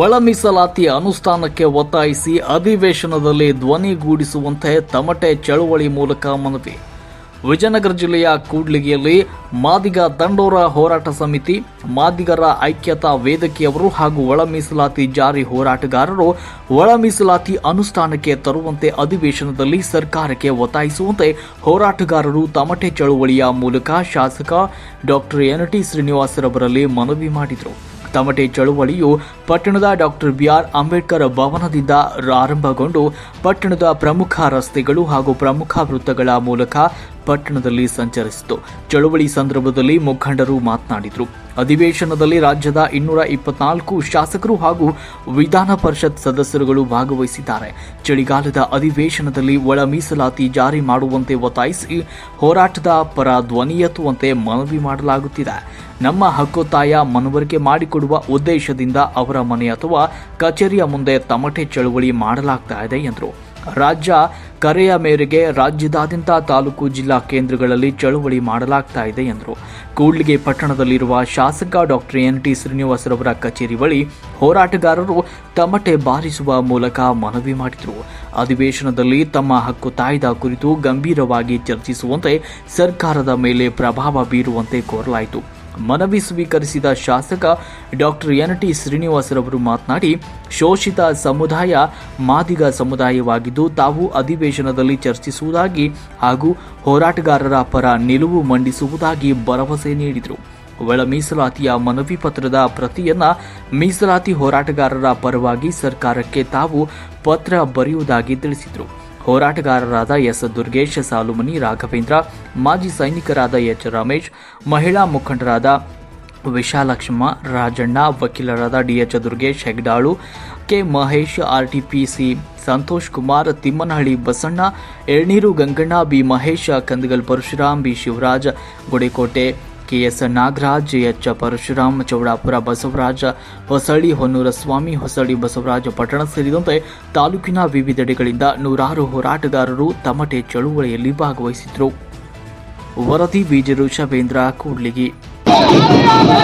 ಒಳ ಮೀಸಲಾತಿ ಅನುಷ್ಠಾನಕ್ಕೆ ಒತ್ತಾಯಿಸಿ ಅಧಿವೇಶನದಲ್ಲಿ ಧ್ವನಿಗೂಡಿಸುವಂತೆ ತಮಟೆ ಚಳುವಳಿ ಮೂಲಕ ಮನವಿ. ವಿಜಯನಗರ ಜಿಲ್ಲೆಯ ಕೂಡ್ಲಿಗಿಯಲ್ಲಿ ಮಾದಿಗ ದಂಡೋರ ಹೋರಾಟ ಸಮಿತಿ, ಮಾದಿಗರ ಐಕ್ಯತಾ ವೇದಿಕೆಯವರು ಹಾಗೂ ಒಳ ಮೀಸಲಾತಿ ಜಾರಿ ಹೋರಾಟಗಾರರು ಒಳ ಮೀಸಲಾತಿ ಅನುಷ್ಠಾನಕ್ಕೆ ತರುವಂತೆ ಅಧಿವೇಶನದಲ್ಲಿ ಸರ್ಕಾರಕ್ಕೆ ಒತ್ತಾಯಿಸುವಂತೆ ಹೋರಾಟಗಾರರು ತಮಟೆ ಚಳುವಳಿಯ ಮೂಲಕ ಶಾಸಕ ಡಾಕ್ಟರ್ ಎನ್ ಟಿ ಶ್ರೀನಿವಾಸರವರಲ್ಲಿ ಮನವಿ ಮಾಡಿದರು. ತಮಟೆ ಚಳುವಳಿಯು ಪಟ್ಟಣದ ಡಾಕ್ಟರ್ ಬಿಆರ್ ಅಂಬೇಡ್ಕರ್ ಭವನದಿಂದ ಆರಂಭಗೊಂಡು ಪಟ್ಟಣದ ಪ್ರಮುಖ ರಸ್ತೆಗಳು ಹಾಗೂ ಪ್ರಮುಖ ವೃತ್ತಗಳ ಮೂಲಕ ಪಟ್ಟಣದಲ್ಲಿ ಸಂಚರಿಸಿತು. ಚಳುವಳಿ ಸಂದರ್ಭದಲ್ಲಿ ಮುಖಂಡರು ಮಾತನಾಡಿದರು. ಅಧಿವೇಶನದಲ್ಲಿ ರಾಜ್ಯದ ಇನ್ನೂರ ಇಪ್ಪತ್ನಾಲ್ಕು ಶಾಸಕರು ಹಾಗೂ ವಿಧಾನ ಪರಿಷತ್ ಸದಸ್ಯರುಗಳು ಭಾಗವಹಿಸಿದ್ದಾರೆ. ಚಳಿಗಾಲದ ಅಧಿವೇಶನದಲ್ಲಿ ಒಳ ಮೀಸಲಾತಿ ಜಾರಿ ಮಾಡುವಂತೆ ಒತ್ತಾಯಿಸಿ ಹೋರಾಟದ ಪರ ಧ್ವನಿ ಎತ್ತುವಂತೆ ಮನವಿ ಮಾಡಲಾಗುತ್ತಿದೆ. ನಮ್ಮ ಹಕ್ಕೊತ್ತಾಯ ಮನವರಿಕೆ ಮಾಡಿಕೊಡುವ ಉದ್ದೇಶದಿಂದ ಅವರ ಮನೆ ಅಥವಾ ಕಚೇರಿಯ ಮುಂದೆ ತಮಟೆ ಚಳುವಳಿ ಮಾಡಲಾಗ್ತಾ ಇದೆ ಎಂದರು. ರಾಜ್ಯ ಕರೆಯ ಮೇರೆಗೆ ರಾಜ್ಯದಾದ್ಯಂತ ತಾಲೂಕು ಜಿಲ್ಲಾ ಕೇಂದ್ರಗಳಲ್ಲಿ ಚಳುವಳಿ ಮಾಡಲಾಗ್ತಾ ಇದೆ ಎಂದರು. ಕೂಡ್ಲಿಗೆ ಪಟ್ಟಣದಲ್ಲಿರುವ ಶಾಸಕ ಡಾಕ್ಟರ್ ಎನ್. ಟಿ. ಶ್ರೀನಿವಾಸರವರ ಕಚೇರಿ ಬಳಿ ಹೋರಾಟಗಾರರು ತಮಟೆ ಬಾರಿಸುವ ಮೂಲಕ ಮನವಿ ಮಾಡಿದರು. ಅಧಿವೇಶನದಲ್ಲಿ ತಮ್ಮ ಹಕ್ಕು ತಾಯ್ದ ಕುರಿತು ಗಂಭೀರವಾಗಿ ಚರ್ಚಿಸುವಂತೆ ಸರ್ಕಾರದ ಮೇಲೆ ಪ್ರಭಾವ ಬೀರುವಂತೆ ಕೋರಲಾಯಿತು. ಮನವಿ ಸ್ವೀಕರಿಸಿದ ಶಾಸಕ ಡಾಕ್ಟರ್ ಎನ್ ಟಿ ಶ್ರೀನಿವಾಸರವರು ಮಾತನಾಡಿ, ಶೋಷಿತ ಸಮುದಾಯ ಮಾದಿಗ ಸಮುದಾಯವಾಗಿದ್ದು, ತಾವು ಅಧಿವೇಶನದಲ್ಲಿ ಚರ್ಚಿಸುವುದಾಗಿ ಹಾಗೂ ಹೋರಾಟಗಾರರ ಪರ ನಿಲುವು ಮಂಡಿಸುವುದಾಗಿ ಭರವಸೆ ನೀಡಿದರು. ಒಳ ಮೀಸಲಾತಿಯ ಮನವಿ ಪತ್ರದ ಪ್ರತಿಯನ್ನ ಮೀಸಲಾತಿ ಹೋರಾಟಗಾರರ ಪರವಾಗಿ ಸರ್ಕಾರಕ್ಕೆ ತಾವು ಪತ್ರ ಬರೆಯುವುದಾಗಿ ತಿಳಿಸಿದರು. ಹೋರಾಟಗಾರರಾದ ಎಸ್ ದುರ್ಗೇಶ್ ಸಾಲುಮನಿ, ರಾಘವೇಂದ್ರ, ಮಾಜಿ ಸೈನಿಕರಾದ ಎಚ್ ರಮೇಶ್, ಮಹಿಳಾ ಮುಖಂಡರಾದ ವಿಶಾಲಕ್ಷ್ಮ ರಾಜಣ್ಣ, ವಕೀಲರಾದ DH Durgesh Hegdalu, K Mahesh, RTPC Santosh Kumar, Thimmanahalli Basanna, ಎಳ್ನೀರು Ganganna, B Mahesh, Kandagal Parashuram, B Shivaraj, Gudikote. KS Nagaraj, H Parashuram, Chowdapura Basavaraja, Hosalli Honnura Swamy, Hosalli Basavaraja ಪಟ್ಟಣ ಸೇರಿದಂತೆ ತಾಲೂಕಿನ ವಿವಿಧೆಡೆಗಳಿಂದ ನೂರಾರು ಹೋರಾಟಗಾರರು ತಮಟೆ ಚಳುವಳಿಯಲ್ಲಿ ಭಾಗವಹಿಸಿದ್ರು. ವರದಿ ಬೀಜರು ಶಬೇಂದ್ರ ಕೂಡ್ಲಿಗಿ. ಬಾಬಾ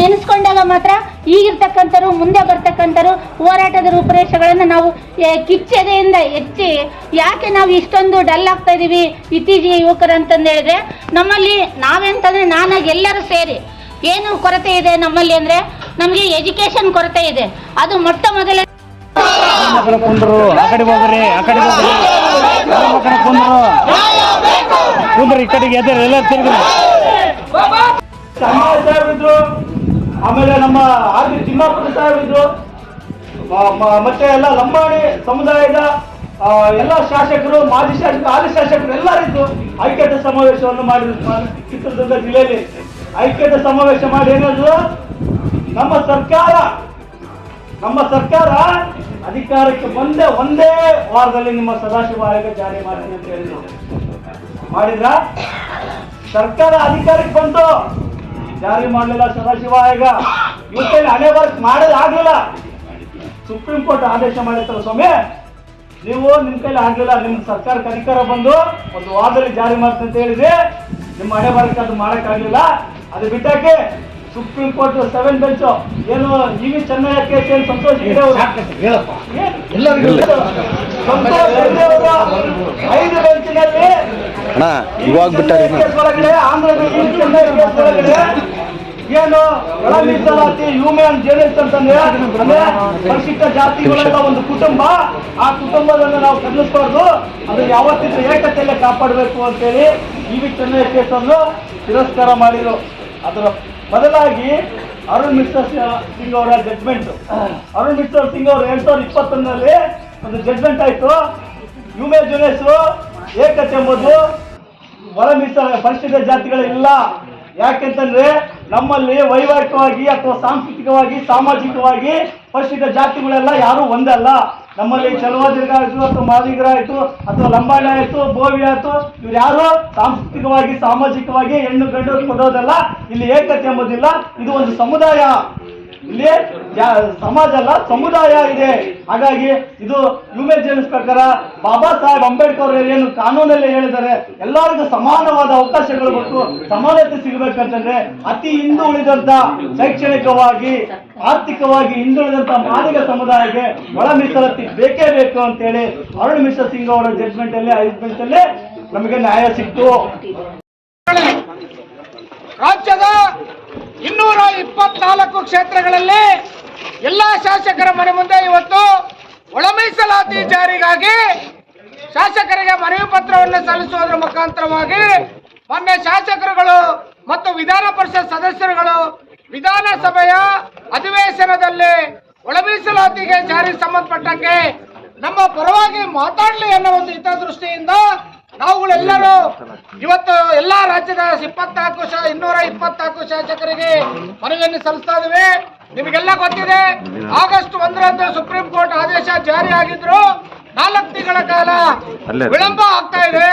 ನೆನೆಸ್ಕೊಂಡಾಗ ಮಾತ್ರ ಈಗಿರ್ತಕ್ಕಂಥರು ಮುಂದೆ ಬರ್ತಕ್ಕಂಥರು ಹೋರಾಟದ ರೂಪುರೇಷೆಗಳನ್ನು ನಾವು ಕಿಚ್ಚೆದೆಯಿಂದ ಹೆಚ್ಚಿ ಯಾಕೆ ನಾವು ಇಷ್ಟೊಂದು ಡಲ್ ಆಗ್ತಾ ಇದ್ದೀವಿ ಇತ್ತೀಚೆಗೆ ಯುವಕರು ಅಂತಂದು ಹೇಳಿದ್ರೆ ನಮ್ಮಲ್ಲಿ ನಾವೆಂತಂದ್ರೆ ನಾನಾಗಿ ಎಲ್ಲರೂ ಸೇರಿ ಏನು ಕೊರತೆ ಇದೆ ನಮ್ಮಲ್ಲಿ ಅಂದ್ರೆ ನಮಗೆ ಎಜುಕೇಶನ್ ಕೊರತೆ ಇದೆ. ಅದು ಮೊಟ್ಟ ಮೊದಲ ಕುಂದ್ರು ಆ ಕಡೆ ಹೋಗ್ರಿ ಆ ಕಡೆ ಹೋಗ್ರಿ. ಆ ಕಡೆ ಕುಂದ್ರು. ಕುಂದ್ರಿ ಈ ಕಡೆಗೆ ಎದ್ರಿ ಎಲ್ಲ ಸಮಾಜ ಆಮೇಲೆ ನಮ್ಮ ಬಿ ತಿಮ್ಮಾಪುರ ಸಾಹೇಬಿದ್ರು ಮತ್ತೆ ಎಲ್ಲ ಲಂಬಾಣಿ ಸಮುದಾಯದ ಎಲ್ಲ ಶಾಸಕರು, ಮಾಜಿ ಶಾಸಕರು ಹಾಲಿ ಶಾಸಕರು ಎಲ್ಲರಿದ್ದು ಐಕ್ಯತೆ ಸಮಾವೇಶವನ್ನು ಮಾಡಿದ್ರು ಚಿತ್ರದುರ್ಗ ಜಿಲ್ಲೆಯಲ್ಲಿ. ಐಕ್ಯತೆ ಸಮಾವೇಶ ಮಾಡಿ ಏನಾದ್ರು? ನಮ್ಮ ಸರ್ಕಾರ ನಮ್ಮ ಸರ್ಕಾರ ಅಧಿಕಾರಕ್ಕೆ ಒಂದೇ ಒಂದೇ ವಾರದಲ್ಲಿ ನಿಮ್ಮ ಸದಾಶಿವ ಆಯೋಗ ಜಾರಿ ಮಾಡ್ತೀನಿ ಅಂತ ಹೇಳಿದ್ರು. ಮಾಡಿದ್ರ? ಸರ್ಕಾರ ಅಧಿಕಾರಕ್ಕೆ ಬಂತು. ಜಾರಿ ಮಾಡಲಿಲ್ಲ ಸದಾಶಿವ ಈಗ ಇವತ್ತಲ್ಲಿ ಹಣೆ ವರ್ಕ್ ಮಾಡೋದು ಆಗ್ಲಿಲ್ಲ. ಸುಪ್ರೀಂ ಕೋರ್ಟ್ ಆದೇಶ ಮಾಡಿರ್ತಲ್ಲ ಸ್ವಾಮಿ. ನೀವು ನಿಮ್ಮ ಕೈಲಿ ಆಗಲಿಲ್ಲ ನಿಮ್ ಸರ್ಕಾರ ಅಧಿಕಾರ ಬಂದು ಒಂದು ವಾರದಲ್ಲಿ ಜಾರಿ ಮಾಡ್ತ ಅಂತ ಹೇಳಿದ್ರೆ ನಿಮ್ಮ ಹಣೆ ಬರಕ್ಕೆ ಅದು ಮಾಡೋಕ್ಕಾಗಲಿಲ್ಲ ಅದು ಬಿಟ್ಟಾಕೆ ಸುಪ್ರೀಂ ಕೋರ್ಟ್ ಸೆವೆನ್ ಬೆಂಚ್ ಏನು ಇವಿ ಚೆನ್ನೈ ಕೇಸ್ ಏನು ಸಂತೋಷ್ ಹೇಳಪ್ಪ. ಎಲ್ಲರಿಗೂ ಸಂತೋಷ್ ಅಣ್ಣ, ಇವಾಗ ಬಿಟ್ಟಾರೆ ಏನು ಒಳ ಮೀಸಲಾತಿ ಹ್ಯೂಮನ್ ಜರ್ನಲಿಸ್ಟ್ ಅಂತಂದ್ರೆ ಪರಿಶಿಷ್ಟ ಜಾತಿಗಳೆಲ್ಲ ಒಂದು ಕುಟುಂಬ. ಆ ಕುಟುಂಬದನ್ನು ನಾವು ಕದಲಿಸಬಾರ್ದು. ಅದನ್ನ ಯಾವತ್ತಿದ್ರು ಏಕತೆಯಲ್ಲೇ ಕಾಪಾಡಬೇಕು ಅಂತೇಳಿ ಇ ವಿ ಚೆನ್ನಯ್ಯ ಕೇಸನ್ನು ತಿರಸ್ಕಾರ ಮಾಡಿದ್ರು. ಅದರ ಬದಲಾಗಿ ಅರುಣ್ ಮಿಸ್ಟರ್ ಸಿಂಗ್ ಅವರ ಜಡ್ಮೆಂಟ್ ಅರುಣ್ ಮಿಸ್ಟರ್ ಸಿಂಗ್ ಅವರು ಎರಡ್ ಸಾವಿರದ ಇಪ್ಪತ್ತೊಂದರಲ್ಲಿ ಒಂದು ಜಡ್ಜ್ಮೆಂಟ್ ಆಯ್ತು. ಯುಮೆ ಜರ್ನಲಿಸ್ಟ್ ಏಕತೆ ಎಂಬುದು ಮೀಸಲ ಜಾತಿಗಳಿಲ್ಲ. ಜಾತಿಗಳು ಇಲ್ಲ ಯಾಕೆಂತಂದ್ರೆ ನಮ್ಮಲ್ಲಿ ವೈವಾಹಿಕವಾಗಿ ಅಥವಾ ಸಾಂಸ್ಕೃತಿಕವಾಗಿ, ಸಾಮಾಜಿಕವಾಗಿ ಪರಿಶಿಷ್ಟ ಜಾತಿಗಳೆಲ್ಲ ಯಾರು ಒಂದಲ್ಲ ನಮ್ಮಲ್ಲಿ ಚಲವಾದಿರ್ಗ ಆಯ್ತು ಅಥವಾ ಮಾದಿಗರ ಆಯ್ತು ಅಥವಾ ಲಂಬಾಣಿ ಆಯ್ತು, ಬೋವಿ ಆಯ್ತು, ಇವ್ರು ಯಾರು ಸಾಂಸ್ಕೃತಿಕವಾಗಿ, ಸಾಮಾಜಿಕವಾಗಿ ಹೆಣ್ಣು ಗಂಡು ಕೊಡೋದಲ್ಲ. ಇಲ್ಲಿ ಏಕತೆ ಎಂಬುದಿಲ್ಲ. ಇದು ಒಂದು ಸಮುದಾಯ. ಇಲ್ಲಿ ಸಮಾಜ ಅಲ್ಲ, ಸಮುದಾಯ ಇದೆ. ಹಾಗಾಗಿ ಇದು ಹ್ಯೂಮನ್ ಜರ್ನಲ್ಸ್ ಪ್ರಕಾರ ಬಾಬಾ ಸಾಹೇಬ್ ಅಂಬೇಡ್ಕರ್ ಏನು ಕಾನೂನಲ್ಲಿ ಹೇಳಿದ್ದಾರೆ, ಎಲ್ಲರಿಗೂ ಸಮಾನವಾದ ಅವಕಾಶಗಳು ಮತ್ತು ಸಮಾನತೆ ಸಿಗಬೇಕಂತಂದ್ರೆ ಅತಿ ಹಿಂದುಳಿದಂತ ಶೈಕ್ಷಣಿಕವಾಗಿ, ಆರ್ಥಿಕವಾಗಿ ಹಿಂದುಳಿದಂತ ಮಾದಿಗ ಸಮುದಾಯಕ್ಕೆ ಒಳ ಮೀಸಲಾತಿ ಬೇಕೇ ಬೇಕು ಅಂತೇಳಿ ಅರುಣ್ ಮಿಶ್ರ ಸಿಂಗ್ ಅವರ ಜಡ್ಜ್ಮೆಂಟ್ ಅಲ್ಲಿ ಐದು ಅಲ್ಲಿ ನಮಗೆ ನ್ಯಾಯ ಸಿಕ್ತು. ರಾಜ್ಯದ ಇನ್ನೂರ ಇಪ್ಪತ್ನಾಲ್ಕು ಕ್ಷೇತ್ರಗಳಲ್ಲಿ ಎಲ್ಲ ಶಾಸಕರ ಮನೆ ಮುಂದೆ ಇವತ್ತು ಒಳ ಮೀಸಲಾತಿ ಜಾರಿಗಾಗಿ ಶಾಸಕರಿಗೆ ಮನವಿ ಪತ್ರವನ್ನು ಸಲ್ಲಿಸುವುದರ ಮುಖಾಂತರವಾಗಿ ಮೊನ್ನೆ ಶಾಸಕರುಗಳು ಮತ್ತು ವಿಧಾನ ಪರಿಷತ್ ಸದಸ್ಯರುಗಳು ವಿಧಾನಸಭೆಯ ಅಧಿವೇಶನದಲ್ಲಿ ಒಳ ಮೀಸಲಾತಿಗೆ ಜಾರಿ ಸಂಬಂಧಪಟ್ಟಂಗೆ ನಮ್ಮ ಪರವಾಗಿ ಮಾತಾಡಲಿ ಅನ್ನೋ ಒಂದು ಹಿತದೃಷ್ಟಿಯಿಂದ ನಾವುಗಳೆಲ್ಲರೂ ಇವತ್ತು ಎಲ್ಲಾ ರಾಜ್ಯದ ಇಪ್ಪತ್ನಾಲ್ಕು ಶಾ ಇನ್ನೂರ ಇಪ್ಪತ್ನಾಲ್ಕು ಶಾಸಕರಿಗೆ ಮನವಿಯನ್ನು ಸಲ್ಲಿಸ್ತಾ ಇದ್ದೀವಿ. ನಿಮಗೆಲ್ಲ ಗೊತ್ತಿದೆ ಆಗಸ್ಟ್ ಒಂದರಂದು ಸುಪ್ರೀಂ ಕೋರ್ಟ್ ಆದೇಶ ಜಾರಿ ಆಗಿದ್ರು. ನಾಲ್ಕು ತಿಂಗಳ ಕಾಲ ವಿಳಂಬ ಆಗ್ತಾ ಇದೆ.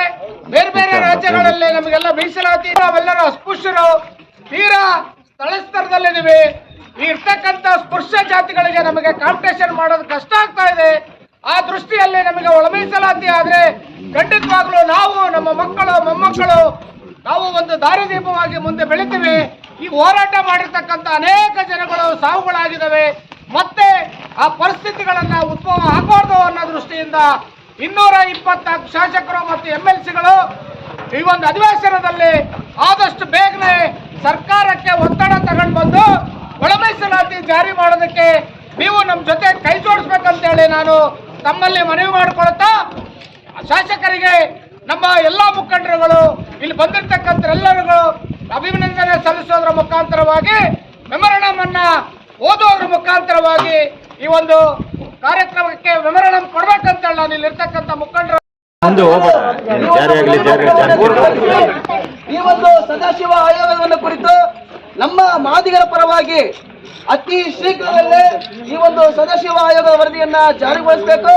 ಬೇರೆ ಬೇರೆ ರಾಜ್ಯಗಳಲ್ಲಿ ನಮಗೆಲ್ಲ ಮೀಸಲಾತಿ ನಾವೆಲ್ಲರೂ ಅಸ್ಪೃಶ್ಯರು. ತೀರಾ ಸ್ಥಳ ಸ್ತರದಲ್ಲಿದ್ದೀವಿ ಇರ್ತಕ್ಕಂಥ ಸ್ಪೃಶ್ಯ ಜಾತಿಗಳಿಗೆ ನಮಗೆ ಕಾಂಪಿಟೇಷನ್ ಮಾಡೋದು ಕಷ್ಟ ಆಗ್ತಾ ಇದೆ. ಆ ದೃಷ್ಟಿಯಲ್ಲಿ ನಮಗೆ ಒಳ ಆದರೆ ಆದ್ರೆ ಖಂಡಿತವಾಗ್ಲೂ ನಾವು ನಮ್ಮ ಮಕ್ಕಳು, ಮೊಮ್ಮಕ್ಕಳು, ನಾವು ಒಂದು ದಾರಿದೀಪವಾಗಿ ಮುಂದೆ ಬೆಳಿತೀವಿ. ಈ ಹೋರಾಟ ಮಾಡಿರ್ತಕ್ಕಂಥ ಅನೇಕ ಜನಗಳು ಸಾವುಗಳಾಗಿದ್ದಾವೆ. ಮತ್ತೆ ಆ ಪರಿಸ್ಥಿತಿಗಳನ್ನ ಉದ್ಭವ ಆಗಬಾರ್ದು ಅನ್ನೋ ದೃಷ್ಟಿಯಿಂದ ಇನ್ನೂರ ಇಪ್ಪತ್ನಾಲ್ಕು ಶಾಸಕರು ಮತ್ತು ಎಂ ಎಲ್ ಸಿಗಳು ಈ ಒಂದು ಅಧಿವೇಶನದಲ್ಲಿ ಆದಷ್ಟು ಬೇಗನೆ ಸರ್ಕಾರಕ್ಕೆ ಒತ್ತಡ ತಗೊಂಡು ಬಂದು ಒಳಮೈಸಲಾತಿ ಜಾರಿ ಮಾಡೋದಕ್ಕೆ ನೀವು ನಮ್ಮ ಜೊತೆ ಕೈ ಜೋಡಿಸ್ಬೇಕಂತೇಳಿ ನಾನು ತಮ್ಮಲ್ಲಿ ಮನವಿ ಮಾಡಿಕೊಳ್ತಾ ಶಾಸಕರಿಗೆ ನಮ್ಮ ಎಲ್ಲ ಮುಖಂಡರುಗಳು ಇಲ್ಲಿ ಬಂದಿರ್ತಕ್ಕಂಥ ಎಲ್ಲರಿಗೂ ಅಭಿನಂದನೆ ಸಲ್ಲಿಸೋದ್ರ ಮುಖಾಂತರವಾಗಿ ಮೆಮರಣಮನ್ನ ಓದೋದ್ರ ಮುಖಾಂತರವಾಗಿ ಈ ಒಂದು ಕಾರ್ಯಕ್ರಮಕ್ಕೆ ಮೆಮರಣಂ ಕೊಡ್ಬೇಕಂತ ನಾನು ಇಲ್ಲಿರ್ತಕ್ಕಂಥ ಮುಖಂಡರು ಈ ಒಂದು ಸದಾಶಿವ ಆಯೋಗವನ್ನು ಕುರಿತು ನಮ್ಮ ಮಾದಿಗರ ಪರವಾಗಿ ಅತಿ ಶೀಘ್ರದಲ್ಲೇ ಈ ಒಂದು ಸದಾಶಿವ ಆಯೋಗದ ವರದಿಯನ್ನ ಜಾರಿಗೊಳಿಸಬೇಕು.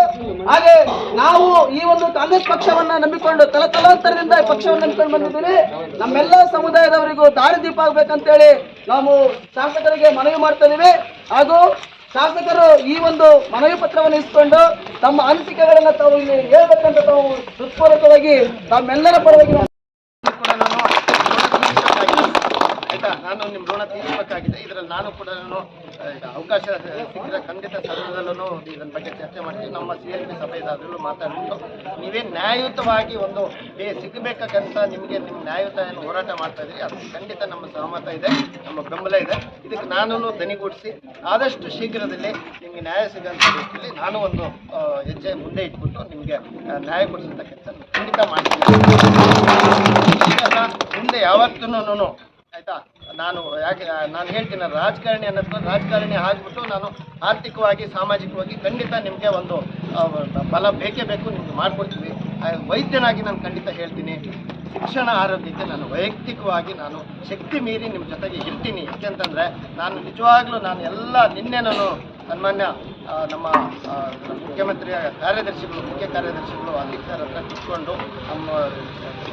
ಹಾಗೆ ನಾವು ಈ ಒಂದು ಕಾಂಗ್ರೆಸ್ ಪಕ್ಷವನ್ನ ನಂಬಿಕೊಂಡು ತಲತಲಾಂತರದಿಂದ ಈ ಪಕ್ಷವನ್ನು ನಂಬಿಕೊಂಡು ಬಂದಿದ್ದೀವಿ. ನಮ್ಮೆಲ್ಲ ಸಮುದಾಯದವರಿಗೂ ದಾರಿ ದೀಪ ಆಗ್ಬೇಕಂತೇಳಿ ನಾವು ಶಾಸಕರಿಗೆ ಮನವಿ ಮಾಡ್ತಾ ಇದೀವಿ. ಹಾಗೂ ಶಾಸಕರು ಈ ಒಂದು ಮನವಿ ಪತ್ರವನ್ನು ಇಸ್ಕೊಂಡು ತಮ್ಮ ಅನಿಸಿಕೆಗಳನ್ನ ತಾವು ಇಲ್ಲಿ ಹೇಳ್ಬೇಕಂತ ತಾವು ಹೃತ್ಪೂರ್ವಕವಾಗಿ ತಮ್ಮೆಲ್ಲರ ಪರವಾಗಿ ನಾನು ನಿಮ್ಮ ಋಣ ತೀರಿಸಬೇಕಾಗಿದೆ ಇದರಲ್ಲಿ ನಾನು ಕೂಡ ಅವಕಾಶ ಸಿಕ್ಕಿದ್ರೆ ಖಂಡಿತ ಸದನದಲ್ಲೂ ಇದರ ಬಗ್ಗೆ ಚರ್ಚೆ ಮಾಡ್ತೀನಿ ನಮ್ಮ ಸಿ ಎಲ್ ಪಿ ಸಭೆದಾದ್ರಲ್ಲೂ ಮಾತಾಡಿಕೊಂಡು, ನೀವೇ ನ್ಯಾಯಯುತವಾಗಿ ಒಂದು, ಏ, ಸಿಗಬೇಕಂತ ನಿಮಗೆ ನಿಮ್ಮ ನ್ಯಾಯಯುತ ಏನು ಹೋರಾಟ ಮಾಡ್ತಾ ಇದ್ದೀರಿ, ಅದು ಖಂಡಿತ ನಮ್ಮ ಸಹಮತ ಇದೆ, ನಮ್ಮ ಬೆಂಬಲ ಇದೆ. ಇದಕ್ಕೆ ನಾನು ದನಿಗೂಡಿಸಿ ಆದಷ್ಟು ಶೀಘ್ರದಲ್ಲಿ ನಿಮಗೆ ನ್ಯಾಯ ಸಿಗೋಂಥ ರೀತಿಯಲ್ಲಿ ನಾನು ಒಂದು ಹೆಜ್ಜೆ ಮುಂದೆ ಇಟ್ಬಿಟ್ಟು ನಿಮಗೆ ನ್ಯಾಯ ಕೊಡಿಸೋಂಥ ಕೆಲಸ ಖಂಡಿತ ಮಾಡ್ತೀನಿ. ಮುಂದೆ ಯಾವತ್ತೂ ಆಯ್ತಾ? ನಾನು ಯಾಕೆ, ನಾನು ಹೇಳ್ತೀನಿ ರಾಜಕಾರಣಿ ಅನ್ನೋದು ರಾಜಕಾರಣಿ ಆಗ್ಬಿಟ್ಟು ನಾನು ಆರ್ಥಿಕವಾಗಿ, ಸಾಮಾಜಿಕವಾಗಿ ಖಂಡಿತ ನಿಮಗೆ ಒಂದು ಬಲ ಬೇಕೇ ಬೇಕು, ನಿಮ್ಗೆ ಮಾಡ್ಕೊಡ್ತೀವಿ. ವೈದ್ಯನಾಗಿ ನಾನು ಖಂಡಿತ ಹೇಳ್ತೀನಿ. ಶಿಕ್ಷಣ ಆರೋಗ್ಯಕ್ಕೆ ನಾನು ವೈಯಕ್ತಿಕವಾಗಿ ನಾನು ಶಕ್ತಿ ಮೀರಿ ನಿಮ್ಮ ಜೊತೆಗೆ ಇರ್ತೀನಿ. ಯಾಕೆಂತಂದರೆ ನಾನು ನಿಜವಾಗ್ಲೂ ನಾನು ಎಲ್ಲ ನಿನ್ನೆ ನಾನು ಸನ್ಮಾನ್ಯ ನಮ್ಮ ಮುಖ್ಯಮಂತ್ರಿಯ ಕಾರ್ಯದರ್ಶಿಗಳು, ಮುಖ್ಯ ಕಾರ್ಯದರ್ಶಿಗಳು ಸರ್ ಹತ್ರ ಕೂತ್ಕೊಂಡು ನಮ್ಮ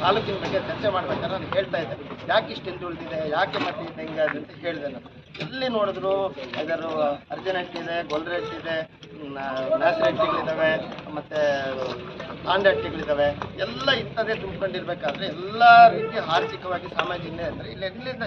ತಾಲೂಕಿನ ಬಗ್ಗೆ ಚರ್ಚೆ ಮಾಡ್ಬೇಕಾದ್ರೆ ನಾನು ಹೇಳ್ತಾ ಇದ್ದೆ. ಯಾಕೆ ಇಷ್ಟು ಹಿಂದುಳಿದಿದೆ ಯಾಕೆ ಮತ್ತೆ ಹಿಂಗೆ ಅದು ಅಂತ ಹೇಳಿದೆ ನಾನು. ಎಲ್ಲಿ ನೋಡಿದ್ರು ಇದರ ಅರ್ಜೆನೆಂಟ್ ಇದೆ ಗೊಲ್ರೆಟ್ ಇದೆ ನ್ಯಾಸರೆಟ್ಟಿಗಳಿದ್ದಾವೆ ಮತ್ತು ಆಂಡಟ್ಟಿಗಳಿದ್ದಾವೆ ಎಲ್ಲ ಇಂಥದ್ದೇ ತುಂಬಿಕೊಂಡಿರ್ಬೇಕಾದ್ರೆ ಎಲ್ಲ ರೀತಿಯ ಆರ್ಥಿಕವಾಗಿ ಸಾಮಾಜಿಕ ಅಂದರೆ ಇಲ್ಲಿ ಎಲ್ಲಿಂದ